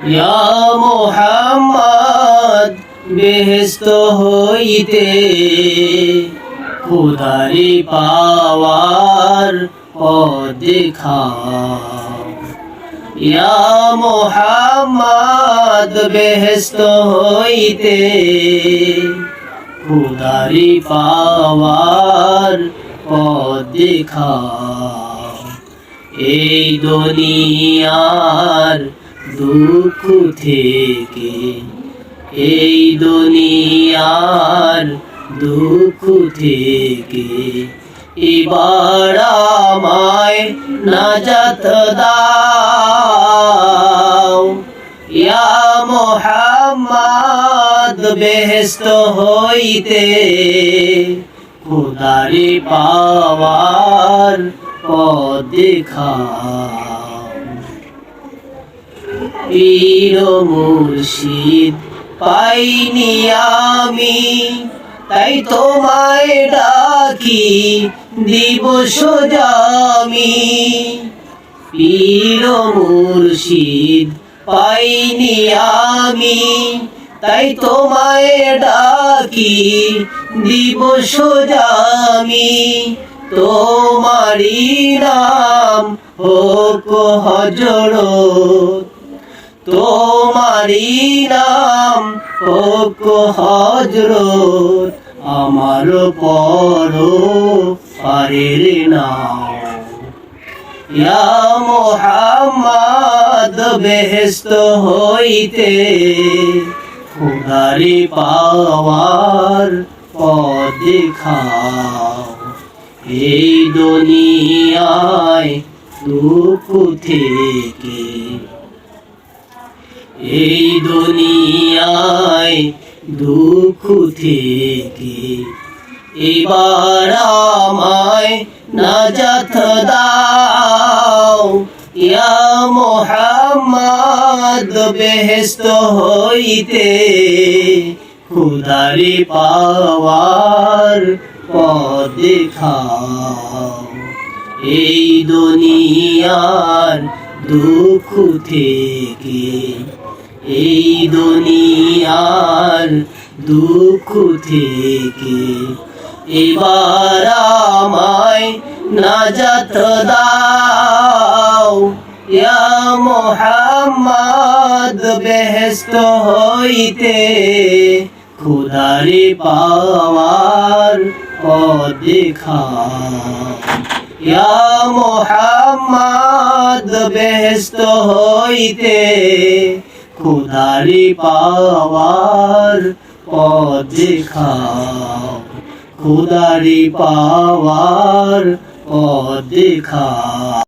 ইয়া মোহাম্মদ বেহেস্ত হইতে খুদারি পাওয়ার পথ দেখাও ইয়া মোহাম্মদ বেহেস্ত হইতে খুদারি পাওয়ার পথ দেখাও এই দুনিয়ার দুঃখ থেকে এই দুনিয়ার দুঃখ থেকে এবার আমায় নাজাত দাও। ইয়া মোহাম্মদ বেহেস্ত হইতে খুদারি পাওয়ার পথ দেখাও। পীর মুর্শিদ পাইনি আমি। তাই তোমায় ডাকি, দিব সোজামি পীর মুর্শিদ পাইনি আমি। তাই তোমায় ডাকি, দিব সোজামি তোমারি নাম হোক হজরত। তোমারি নাম হোক হজরত আমার পর পারের নাম। ইয়া মোহাম্মদ বেহেস্ত হইতে খুদারি পাওয়ার পথ দেখাও। এই দুনিয়ায় দুঃখ থেকে এই দুনিয়ায় দুঃখ থেকে এবার আমায় নাজাত দাও। ইয়া মোহাম্মদ বেহেস্ত হইতে খুদারি পাওয়ার পথ দেখাও। এই দুনিয়ার দুঃখ থেকে এই দুনিয়ার দুঃখ থেকে এবার আমায় নাজাত দাও। ইয়া মোহাম্মদ বেহেস্ত হইতে খুদারি পাওয়ার পথ দেখাও। ইয়া মোহাম্মদ বেহেস্ত হইতে খুদারি পাওয়ার পথ দেখাও। খুদারি পাওয়ার পথ দেখাও।